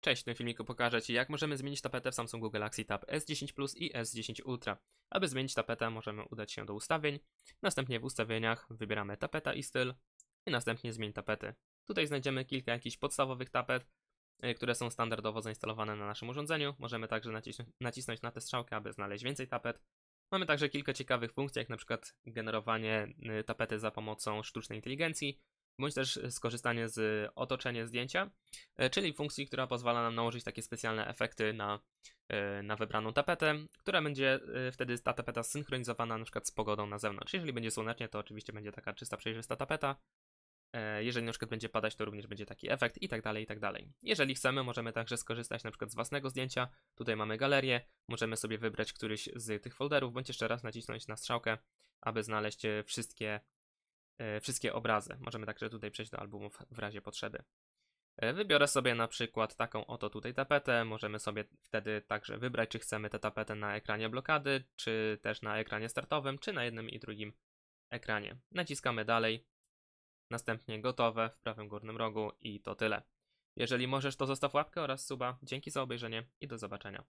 Cześć, w tym filmiku pokażę Ci, jak możemy zmienić tapetę w Samsungu Galaxy Tab S10 Plus i S10 Ultra. Aby zmienić tapetę, możemy udać się do ustawień, następnie w ustawieniach wybieramy tapeta i styl i następnie zmień tapety. Tutaj znajdziemy kilka jakichś podstawowych tapet, y, które są standardowo zainstalowane na naszym urządzeniu. Możemy także nacis- nacisnąć na tę strzałkę, aby znaleźć więcej tapet. Mamy także kilka ciekawych funkcji, jak na przykład generowanie y, tapety za pomocą sztucznej inteligencji, bądź też y, skorzystanie z otoczenia zdjęcia, e, czyli funkcji, która pozwala nam nałożyć takie specjalne efekty na, e, na wybraną tapetę, która będzie e, wtedy ta tapeta synchronizowana na przykład z pogodą na zewnątrz. Jeżeli będzie słonecznie, to oczywiście będzie taka czysta, przejrzysta tapeta. E, Jeżeli na przykład będzie padać, to również będzie taki efekt i tak dalej, i tak dalej. Jeżeli chcemy, możemy także skorzystać na przykład z własnego zdjęcia. Tutaj mamy galerię, możemy sobie wybrać któryś z tych folderów, bądź jeszcze raz nacisnąć na strzałkę, aby znaleźć e, wszystkie, e, wszystkie obrazy. Możemy także tutaj przejść do albumów w razie potrzeby. E, Wybiorę sobie na przykład taką oto tutaj tapetę. Możemy sobie wtedy także wybrać, czy chcemy tę tapetę na ekranie blokady, czy też na ekranie startowym, czy na jednym i drugim ekranie. Naciskamy dalej, następnie gotowe w prawym górnym rogu i to tyle. Jeżeli możesz, to zostaw łapkę oraz suba. Dzięki za obejrzenie i do zobaczenia.